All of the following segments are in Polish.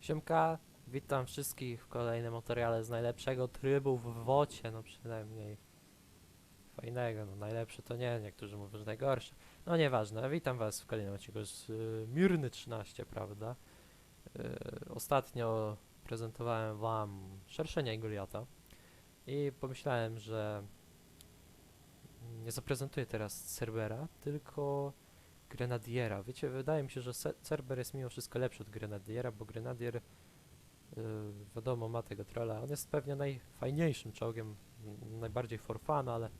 Siemka, witam wszystkich w kolejnym materiale z najlepszego trybu w wocie, no przynajmniej fajnego, no najlepszy to nie, niektórzy mówią, że najgorszy. No nieważne, witam was w kolejnym odcinku z y, Mirny 13, prawda? Y, ostatnio prezentowałem wam szerszenia i Goliata i pomyślałem, że nie zaprezentuję teraz Cerbera, tylko Grenadiera. Wiecie, wydaje mi się, że Cerber jest mimo wszystko lepszy od Grenadiera, bo Grenadier, yy, wiadomo, ma tego trolla. On jest pewnie najfajniejszym czołgiem, najbardziej for fun, ale,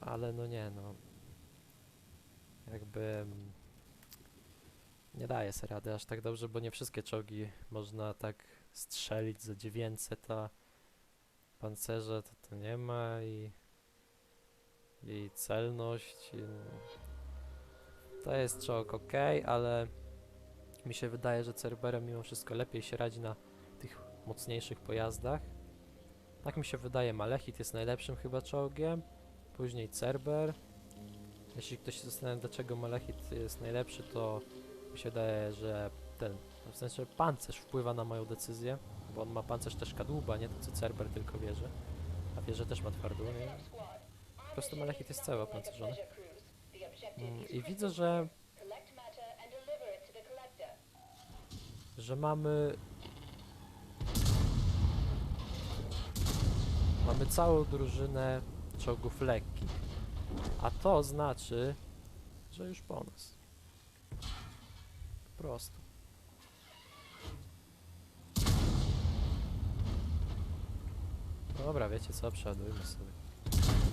ale no nie, no. Jakby nie daje sobie rady aż tak dobrze, bo nie wszystkie czołgi można tak strzelić za 900, a pancerze to to nie ma i i celność. I, to jest czołg ok, ale mi się wydaje, że Cerberem mimo wszystko lepiej się radzi na tych mocniejszych pojazdach. Tak mi się wydaje, Malechit jest najlepszym chyba czołgiem, później Cerber. Jeśli ktoś się zastanawia, dlaczego Malechit jest najlepszy, to mi się wydaje, że ten, w sensie pancerz wpływa na moją decyzję, bo on ma pancerz też kadłuba, nie to co Cerber tylko wieży. A wieże też ma twardą, nie? Po prostu Malechit jest cały opancerzony. Mm, I widzę, że że mamy mamy całą drużynę czołgów lekkich. A to znaczy, że już po nas. Po prostu. Dobra, wiecie co, przeładujmy sobie.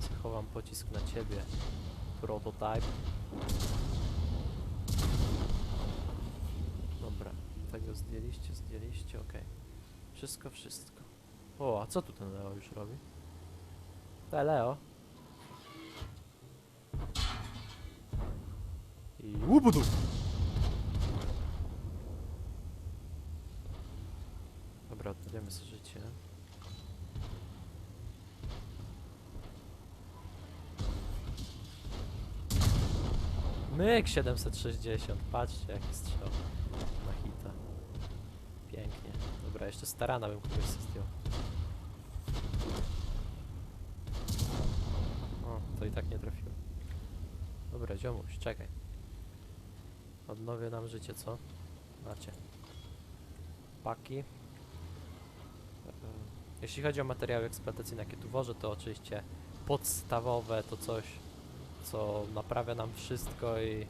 Zachowam pocisk na ciebie. Prototype. Dobra, tego zdjęliście, zdjęliście, okej. Wszystko, wszystko. O, a co tu ten Leo już robi? Te Leo. I łubudu! Dobra, odnawiamy sobie życie. Myk 760, patrzcie jaki strzał na hita. Pięknie. Dobra, jeszcze starana bym kogoś zdjął. O, to i tak nie trafiłem. Dobra, ziomuś, czekaj. Odnowię nam życie, co? Macie. Paki. Jeśli chodzi o materiały eksploatacyjne, jakie tu wożę, to oczywiście podstawowe to coś, co naprawia nam wszystko i,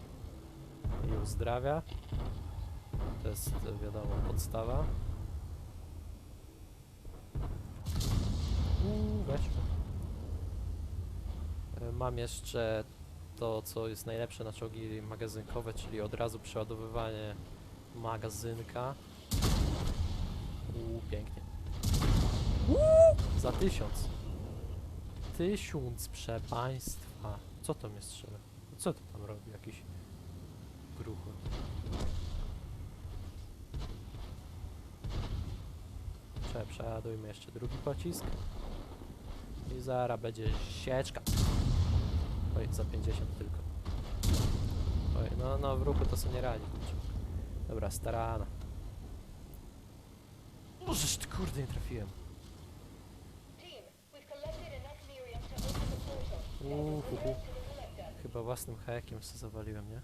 i uzdrawia. To jest wiadomo podstawa. Weszło. E, Mam jeszcze to, co jest najlepsze na czołgi magazynkowe, czyli od razu przeładowywanie magazynka. Uuu, pięknie. Uuu, za tysiąc. Tysiąc, prze państwa. Co to mnie strzela? Co to tam robi? Jakiś gruchu. Prze przeładujmy jeszcze drugi pocisk. I zara będzie sieczka. Oj, za 50 tylko. Oj, no, no w ruchu to sobie nie radzi. Dobra, starana. Możesz ty kurde nie trafiłem. Uhuhu. Chyba własnym hakiem się zawaliłem, nie?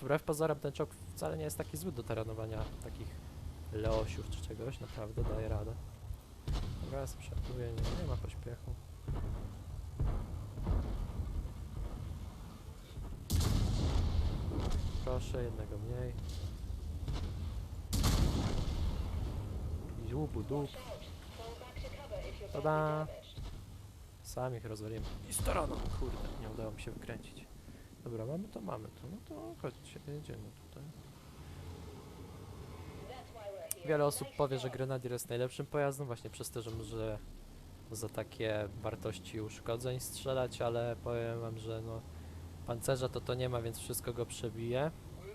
Wbrew pozorom ten czołg wcale nie jest taki zły do terenowania takich leosiów czy czegoś, naprawdę daje radę. Raz przeładuję, nie, nie ma pośpiechu. Proszę, jednego mniej. I dup. Tada! Sam ich rozwalimy. I starano! Kurde, nie udało mi się wykręcić. Dobra, mamy to, mamy to. No to chodźcie, jedziemy tutaj. Wiele osób powie, że Grenadier jest najlepszym pojazdem właśnie przez to, że może za takie wartości uszkodzeń strzelać, ale powiem wam, że no pancerza to to nie ma, więc wszystko go przebije.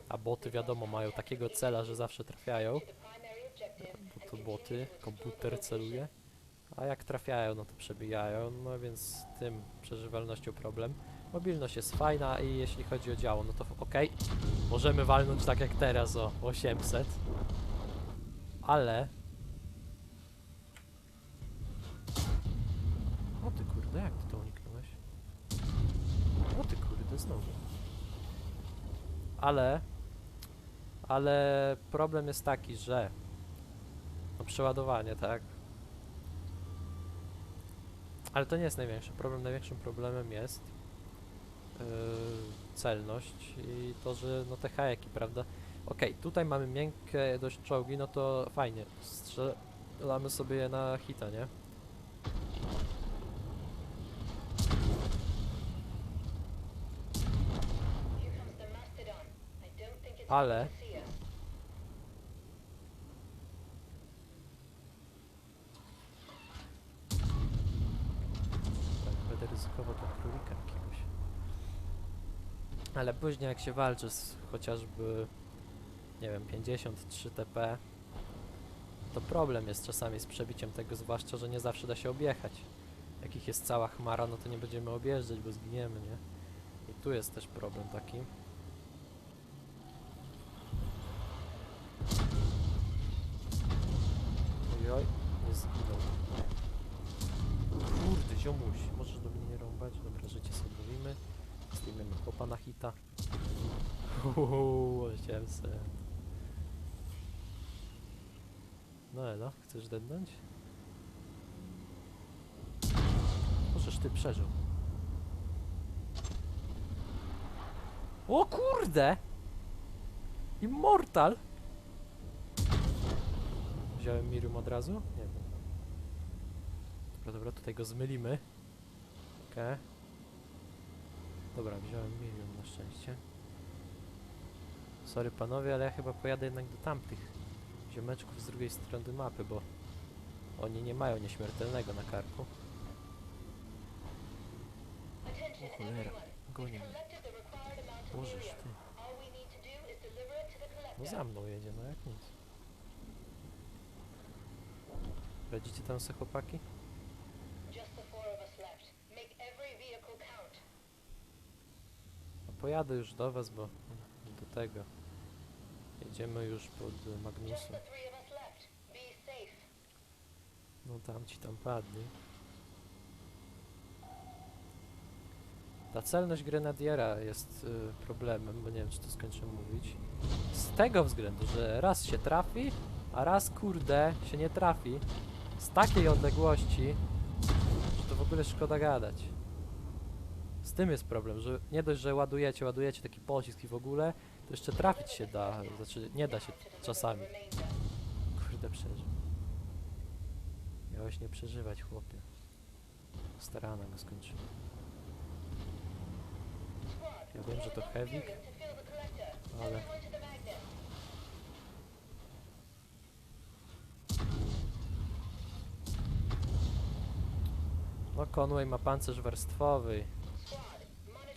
A boty wiadomo mają takiego cela, że zawsze trafiają. Bo to boty, komputer celuje. A jak trafiają, no to przebijają, no więc z tym przeżywalnością problem. Mobilność jest fajna i jeśli chodzi o działo, no to okej. Możemy walnąć tak jak teraz o 800. Ale... O ty kurde, jak ty to uniknąłeś? O ty kurde, znowu. Ale... Ale problem jest taki, że... No przeładowanie, tak? Ale to nie jest największy problem. Największym problemem jest yy, celność i to, że no te hajeki, prawda? Okej, tutaj mamy miękkie dość czołgi, no to fajnie. Strzelamy sobie je na hita, nie? Here Ale później jak się walczy z chociażby, nie wiem, 53 TP, to problem jest czasami z przebiciem tego, zwłaszcza, że nie zawsze da się objechać. Jak ich jest cała chmara, no to nie będziemy objeżdżać, bo zginiemy, nie? I tu jest też problem taki. Ojoj, nie zginął. Kurde, ziomuś, możesz do mnie nie rąbać? Dobra, życie sobie mówimy. Zdejmiemy chłopa na hita. Uuu, 800. No elo, chcesz dednąć? Możesz ty przeżył. O kurde! Immortal! Wziąłem Mirum od razu? Nie wiem. Dobra, dobra, tutaj go zmylimy. Okej. Dobra, wziąłem milion na szczęście. Sorry panowie, ale ja chyba pojadę jednak do tamtych ziomeczków z drugiej strony mapy, bo oni nie mają nieśmiertelnego na karku. O cholera, gonię mnie. Helium. ty. No za mną jedzie, no jak nic. Radzicie tam se chłopaki? Pojadę już do was, bo do tego. Jedziemy już pod Magnusem. No tam ci tam padli. Ta celność grenadiera jest y, problemem, bo nie wiem czy to skończę mówić. Z tego względu, że raz się trafi, a raz kurde się nie trafi. Z takiej odległości, że to w ogóle szkoda gadać. Tym jest problem, że nie dość, że ładujecie, ładujecie taki pocisk i w ogóle, to jeszcze trafić się da, znaczy nie da się czasami. Kurde, przeżył. Miałeś nie przeżywać, chłopie. Starana go skończyła. Ja wiem, że to heavy, ale... No, Conway ma pancerz warstwowy.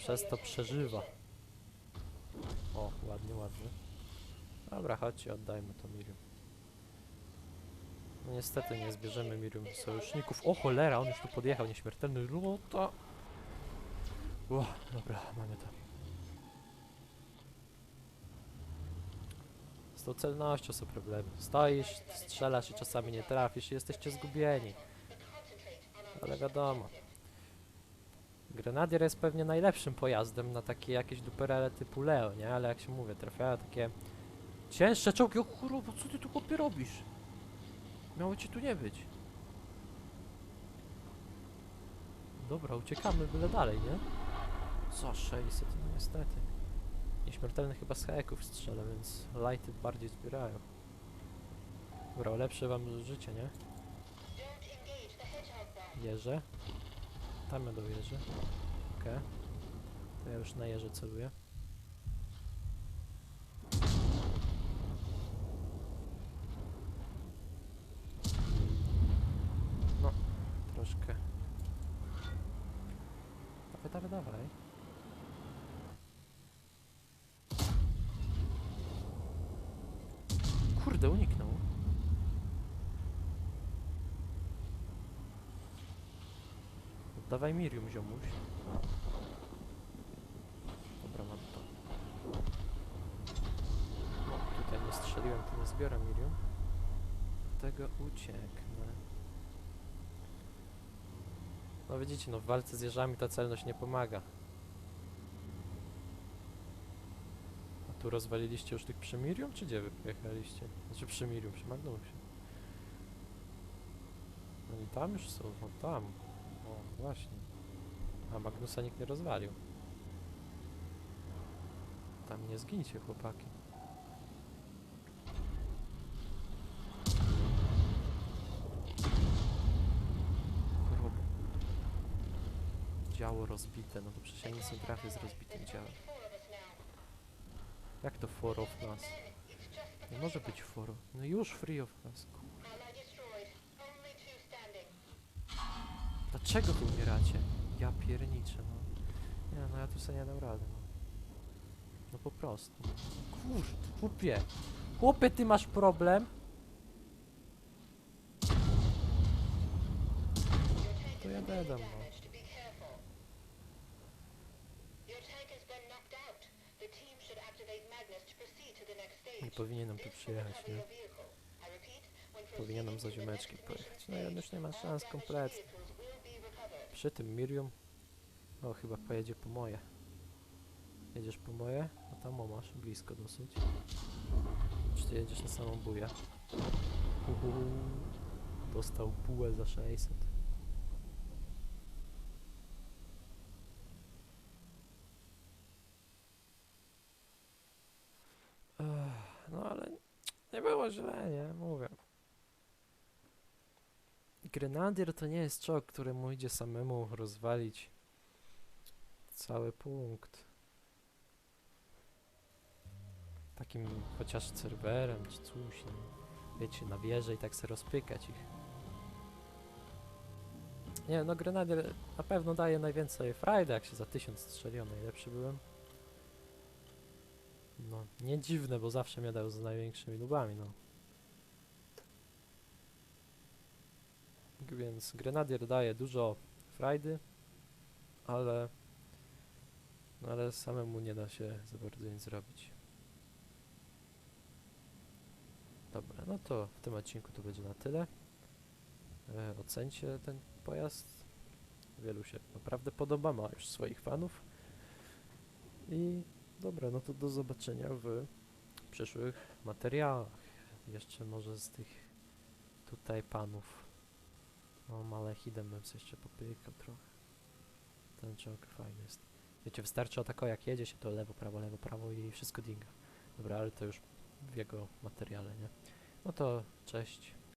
Przez to przeżywa. O, ładnie, ładnie. Dobra, chodźcie, oddajmy to Miriam. No niestety nie zbierzemy Miriam do sojuszników. O cholera, on już tu podjechał, nieśmiertelny luta. O, dobra, mamy to. Z tą celnością są problemy. Stoisz, strzelasz i czasami nie trafisz i jesteście zgubieni. Ale wiadomo. Grenadier jest pewnie najlepszym pojazdem na takie jakieś duperele typu Leo, nie? Ale jak się mówię, trafiają takie cięższe czołgi. O kurwa, co ty tu chłopie robisz? Miało ci tu nie być. Dobra, uciekamy byle dalej, nie? Za 600, no niestety. Nieśmiertelny chyba z heków strzela, więc lighty bardziej zbierają. Dobra, lepsze wam życie, nie? Don't Tam będą jeże. Okej. To ja już na jeże celuję. No, troszkę. Dawaj, dawaj, dawaj. Kurde, uniknął. Dawaj Mirium, ziomuś. Dobra, mam to. Tutaj nie strzeliłem, to nie zbiorę Mirium. Tego ucieknę. No widzicie, no w walce z jeżami ta celność nie pomaga. A tu rozwaliliście już tych przymirium, czy gdzie wy pojechaliście? Znaczy przy Mirium, przy Magnusie. No i tam już są, no tam. O, właśnie. A Magnusa nikt nie rozwalił. Tam nie zgincie, chłopaki. Choroba. Działo rozbite, no to przecież ja nic nie z rozbitym działem. Jak to four of the Nie może być four. No już free of us. Dlaczego wy umieracie? Ja pierniczę, no. Nie, no ja tu sobie nie dam rady, no. No po prostu. Kurde, chłopie. Chłopie, ty masz problem? To ja dedam, no. Nie powinienem tu przyjechać, nie? I Powinienem za mission pojechać. No ja stage, już nie ma szans kompletnie. Przy tym Mirium... O, chyba pojedzie po moje. Jedziesz po moje? No tam o, masz, blisko dosyć. Czy ty jedziesz na samą buję? Uhu. Dostał bułę za 600. Ech, No ale nie było źle, nie? Mówię. Grenadier to nie jest czołg, któremu idzie samemu rozwalić cały punkt. Takim chociaż serwerem czy coś, no. Wiecie, na wieżę i tak se rozpykać ich. Nie, no Grenadier na pewno daje najwięcej frajdy, jak się za 1000 strzelił, najlepszy byłem. No, nie dziwne, bo zawsze mnie dał z największymi nubami, no. Więc Grenadier daje dużo frajdy, ale no ale samemu nie da się za bardzo nic zrobić. Dobra, no to w tym odcinku to będzie na tyle. E, ocencie ten pojazd. Wielu się naprawdę podoba, ma już swoich fanów. I dobra, no to do zobaczenia w przyszłych materiałach. Jeszcze może z tych tutaj panów. No, malechidem bym sobie jeszcze popykał trochę. Ten czołg fajny jest. Wiecie, wystarczy o tako jak jedzie się to lewo, prawo, lewo, prawo i wszystko dinga. Dobra, ale to już w jego materiale, nie? No to cześć.